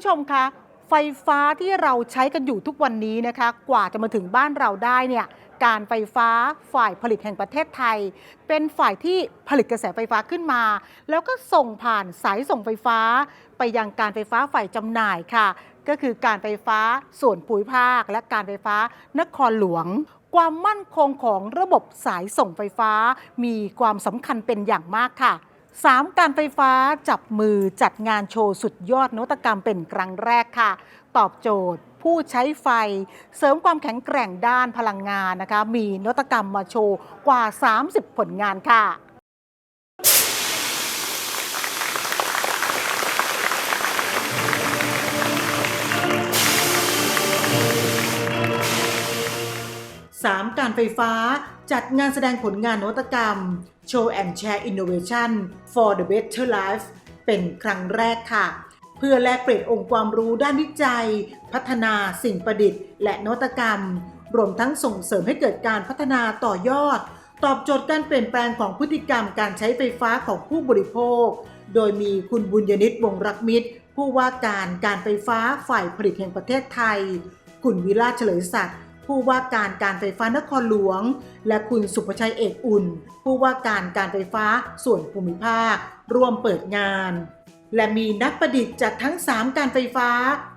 ผู้ชมคะไฟฟ้าที่เราใช้กันอยู่ทุกวันนี้นะคะ กว่าจะมาถึงบ้านเราได้เนี่ยการไฟฟ้าฝ่ายผลิตแห่งประเทศไทย เป็นฝ่ายที่ผลิตกระแสไฟฟ้าขึ้นมา แล้วก็ส่งผ่านสายส่งไฟฟ้า ไปยังการไฟฟ้าฝ่ายจำหน่ายค่ะ ก็คือการไฟฟ้าส่วนภูมิภาค และการไฟฟ้านครหลวง ความมั่นคงของระบบสายส่งไฟฟ้า มีความสำคัญเป็นอย่างมากค่ะ 3. การไฟฟ้าจับมือจัดงานโชว์สุดยอดนวัตกรรมเป็นครั้งแรกค่ะ ตอบโจทย์ผู้ใช้ไฟ เสริมความแข็งแกร่งด้านพลังงานนะคะ มีนวัตกรรมมาโชว์กว่า 30 ผลงานค่ะ 3. การไฟฟ้าจัดงานแสดงผลงานนวัตกรรม Show and Share Innovation for the Better Life เป็นครั้งแรกค่ะ เพื่อแลกเปลี่ยนองค์ความรู้ด้านวิจัย พัฒนาสิ่งประดิษฐ์ และนวัตกรรม รวมทั้งส่งเสริมให้เกิดการพัฒนาต่อยอด ตอบโจทย์การเปลี่ยนแปลงของพฤติกรรมการใช้ไฟฟ้าของผู้บริโภค โดยมีคุณบุญยนิตวงศรักมิตร ผู้ว่าการการไฟฟ้าฝ่ายผลิตแห่งประเทศไทย คุณวิราชเฉลยศักดิ์ ผู้ว่าการการไฟฟ้านครหลวง และคุณสุภชัยเอกอุ่น ผู้ว่าการการไฟฟ้าส่วนภูมิภาค ร่วมเปิดงาน และมีนักประดิษฐ์จากทั้ง 3 การไฟฟ้า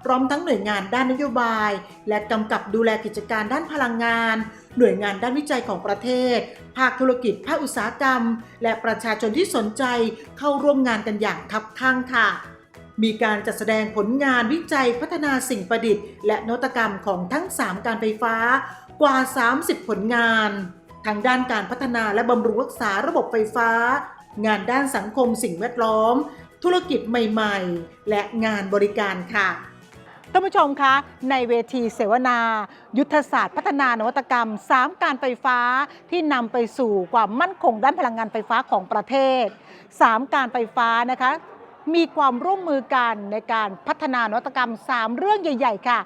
พร้อมทั้งหน่วยงานด้านนโยบาย และกำกับดูแลกิจการด้านพลังงาน หน่วยงานด้านวิจัยของประเทศ ภาคธุรกิจภาคอุตสาหกรรม และประชาชนที่สนใจเข้าร่วมงานกันอย่างคับข้างค่ะ มีการจัดแสดงผลงานวิจัยพัฒนาสิ่งประดิษฐ์ และนวัตกรรมของทั้ง 3 การไฟฟ้ากว่า 30 ผลงาน ทางด้านการพัฒนาและบำรุงรักษาระบบไฟฟ้า งานด้านสังคมสิ่งแวดล้อม ธุรกิจใหม่ๆ และงานบริการค่ะท่านผู้ชมคะ ในเวทีเสวนา ยุทธศาสตร์พัฒนานวัตกรรม 3 การไฟฟ้าที่นำไปสู่ความมั่นคงด้านพลังงานไฟฟ้าของประเทศ 3 การไฟฟ้านะคะ มีความร่วมมือกันในการพัฒนานวัตกรรม 3 เรื่องใหญ่ ๆ ค่ะ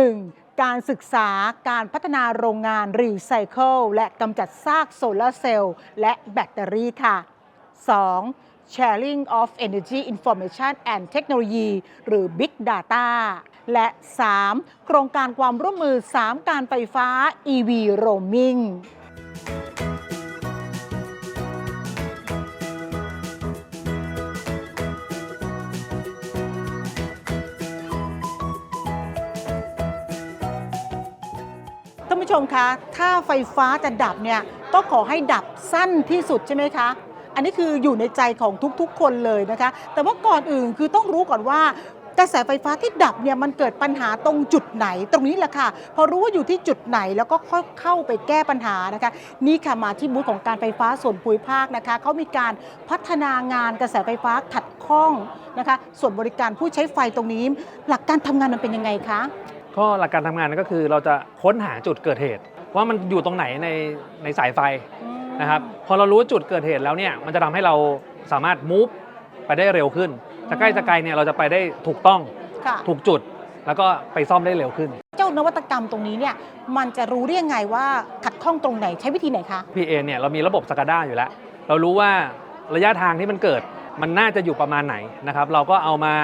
1. การศึกษาการพัฒนาโรงงานรีไซเคิลและกำจัดซากโซลาร์เซลล์และแบตเตอรี่ค่ะ 2. Sharing of Energy Information and Technology หรือ Big Data และ 3. โครงการความร่วมมือ 3 การไฟฟ้า EV Roaming ท่านผู้ชมคะถ้าไฟฟ้าจะดับเนี่ยก็ขอให้ดับสั้นที่สุดใช่ไหมคะอันนี้คืออยู่ในใจของทุกๆ คนเลยนะคะ แต่ว่าก่อนอื่นคือต้องรู้ก่อนว่ากระแสไฟฟ้าที่ดับเนี่ยมันเกิดปัญหาตรงจุดไหนตรงนี้แหละค่ะ พอรู้ว่าอยู่ที่จุดไหนแล้วก็ค่อยเข้าไปแก้ปัญหานะคะ นี่ค่ะมาที่บูธของการไฟฟ้าส่วนภูมิภาคนะคะเขามีการพัฒนางานกระแสไฟฟ้าขัดข้องนะคะ ส่วนบริการผู้ใช้ไฟตรงนี้ หลักการทำงานมันเป็นยังไงคะ ก็หลักการทำงานก็คือเราจะค้นหาจุดเกิดเหตุ ว่ามันอยู่ตรงไหนในในสายไฟนะครับพอเรารู้จุดเกิดเหตุแล้วเนี่ยมันจะทำให้เราสามารถ move ไปได้เร็วขึ้นจะใกล้จะไกลเนี่ยเราจะไปได้ถูกต้องค่ะถูกจุด แล้วก็ไปซ่อมได้เร็วขึ้น เจ้านวัตกรรมตรงนี้เนี่ยมันจะรู้ได้ยังไงว่าขัดข้องตรงไหนใช้วิธีไหนคะ PA เนี่ยเรามีระบบสกาด้าอยู่แล้ว เรารู้ว่าระยะทางที่มันเกิดมันน่าจะอยู่ประมาณไหนนะครับ เราก็เอามา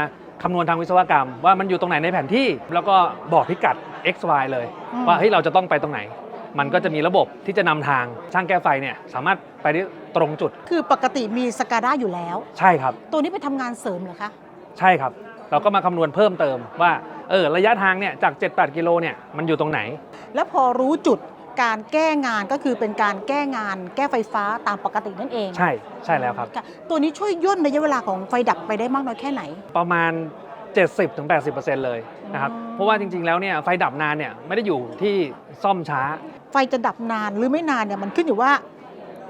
คำนวณทางวิศวกรรม ว่ามันอยู่ตรงไหนในแผนที่ แล้วก็บอกพิกัด x y เลยอืมว่าเฮ้ยเราจะต้องไปตรงไหน มันก็จะมีระบบที่จะนำทางช่างแก้ไฟเนี่ยสามารถไปได้ตรงจุด คือปกติมีสกาด้าอยู่แล้ว ใช่ครับ ตัวนี้ไปทำงานเสริมเหรอคะใช่ครับ เราก็มาคำนวณเพิ่มเติมว่าเออระยะทางเนี่ยจาก 7-8 กิโลเนี่ยมันอยู่ตรงไหน แล้วพอรู้จุด การแก้งานก็คือเป็นการแก้งาน แก้ไฟฟ้าตามปกตินั่นเองใช่ใช่แล้วครับะตัวนี้ช่วยย่นระยะเวลาของไฟดับไปได้มากน้อยแค่ไหน ประมาณ 70-80%เลยนะครับ อืม เพราะว่าจริง ๆ แล้วเนี่ยไฟดับนานเนี่ยไม่ได้อยู่ที่ซ่อมช้า ไฟจะดับนานหรือไม่นานเนี่ยมันขึ้นอยู่ว่า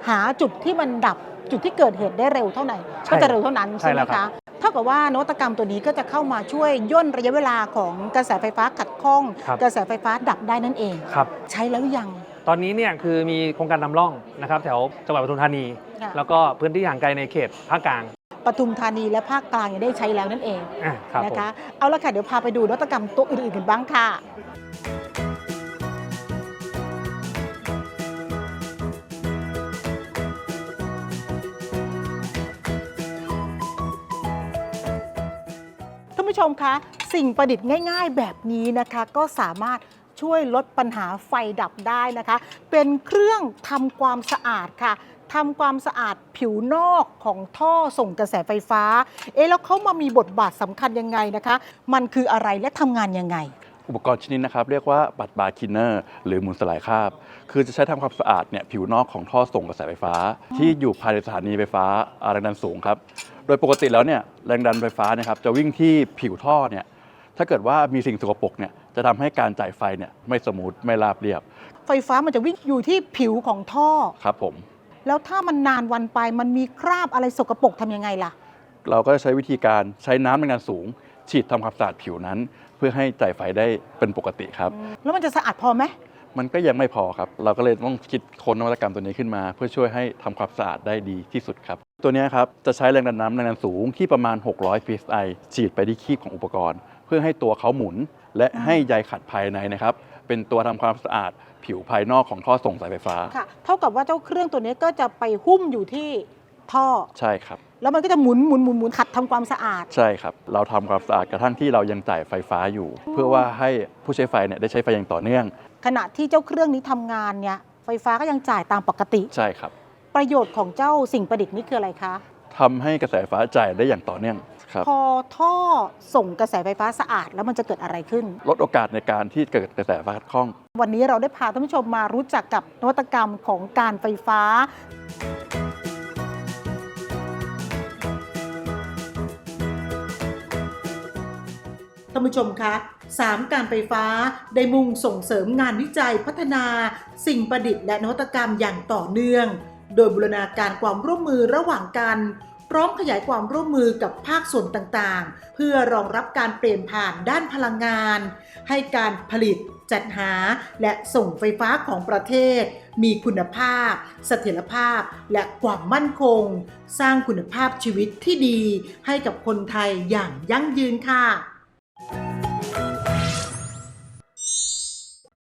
หาจุดที่มันดับจุดที่เกิดเหตุได้เร็วเท่าไหร่ใช่ก็จะเร็วเท่านั้นใช่ใช่ไหมแล้วครัคะบเท่ากับว่านวัตกรรมตัวนี้ก็จะเข้ามาช่วยย่นระยะเวลาของกระแสไฟฟ้าขัดข้อง ครับ กระแสไฟฟ้าดับได้นั่นเอง ครับ ใช้แล้วหรือยัง ตอนนี้เนี่ยคือมีโครงการนำร่องนะครับแถวจังหวัดปทุมธานี ค่ะ แล้วก็พื้นที่ห่างไกลในเขตภาคกลางปทุมธานีและภาคกลางยังได้ใช้แล้วนั่นเองอะครับนะผม คะ เอาละค่ะ เดี๋ยวพาไปดูนวัตกรรมตัวอื่นๆกันบ้างค่ะ ชมคะสิ่งประดิษฐ์ง่าย ๆ แบบนี้นะคะ ก็สามารถช่วยลดปัญหาไฟดับได้นะคะ เป็นเครื่องทำความสะอาดค่ะทำความสะอาดผิวนอกของท่อส่งกระแสไฟฟ้า เอ๊ะแล้วเขามามีบทบาทสำคัญยังไงนะคะ มันคืออะไรและทำงานยังไง อุปกรณ์ชนิดนะครับ เรียกว่าบัตบาร์คินเนอร์หรือมุนสลายคราบ คือจะใช้ทำความสะอาดเนี่ยผิวนอกของท่อส่งกระแสไฟฟ้า ที่อยู่ภายในสถานีไฟฟ้าแรงดันสูงครับ โดยปกติแล้วเนี่ยแรงดันไฟฟ้าเนะครับจะวิ่งที่ผิวท่อเนี่ยถ้าเกิดว่ามีสิ่งสกปรกเนี่ยจะทำให้การจ่ายไฟเนี่ยไม่สมูทไม่ราบเรียบ ไฟฟ้ามันจะวิ่งอยู่ที่ผิวของท่อครับผม แล้วถ้ามันนานวันไปมันมีคราบอะไรสกปรกทำยังไงล่ะ เราก็จะใช้วิธีการใช้น้ำแรงดันสูง ฉีดทำความสะอาดผิวนั้น เพื่อให้จ่ายไฟได้เป็นปกติครับ แล้วมันจะสะอาดพอไหมมันก็ยังไม่พอครับ เราก็เลยต้องคิดค้นนวัตกรรมตัวนี้ขึ้นมา เพื่อช่วยให้ทำความสะอาดได้ดีที่สุดครับ ตัวเนี้ยครับจะใช้แรงดันน้ำแรงดันสูงที่ประมาณ 600 psi ฉีดไปที่คีบของอุปกรณ์ เพื่อให้ตัวเขาหมุนและให้ใยขัดภายในนะครับ เป็นตัวทำความสะอาดผิวภายนอกของท่อส่งสายไฟฟ้า ค่ะ เท่ากับว่าเจ้าเครื่องตัวนี้ก็จะไปหุ้มอยู่ที่ท่อ ใช่ครับ แล้วมันก็จะหมุนหมุนหมุนหมุนขัดทำความสะอาด ใช่ครับ เราทำความสะอาดกระทั่งที่เรายังจ่ายไฟฟ้าอยู่ เพื่อว่าให้ผู้ใช้ไฟเนี่ยได้ใช้ไฟอย่างต่อเนื่อง ขณะที่เจ้าเครื่องนี้ทำงานเนี่ยไฟฟ้าก็ยังจ่ายตามปกติ ใช่ครับ ประโยชน์ของเจ้าสิ่งประดิษฐ์นี้คืออะไรคะทำให้กระแสไฟฟ้าจ่ายได้อย่างต่อเนื่องครับพอท่อส่งกระแสไฟฟ้าสะอาดแล้วมันจะเกิดอะไรขึ้น ลดโอกาสในการที่เกิดกระแสไฟฟ้าขัดข้อง วันนี้เราได้พาท่านผู้ชมมารู้จักกับนวัตกรรมของการไฟฟ้า ท่านผู้ชมคะ3การไฟฟ้าได้มุ่งส่งเสริมงานวิจัยพัฒนา สิ่งประดิษฐ์และนวัตกรรมอย่างต่อเนื่อง โดยบูรณาการความร่วมมือระหว่างกัน พร้อมขยายความร่วมมือกับภาคส่วนต่างๆ เพื่อรองรับการเปลี่ยนผ่านด้านพลังงาน ให้การผลิตจัดหาและส่งไฟฟ้าของประเทศ มีคุณภาพ เสถียรภาพ และความมั่นคง สร้างคุณภาพชีวิตที่ดีให้กับคนไทยอย่างยั่งยืนค่ะ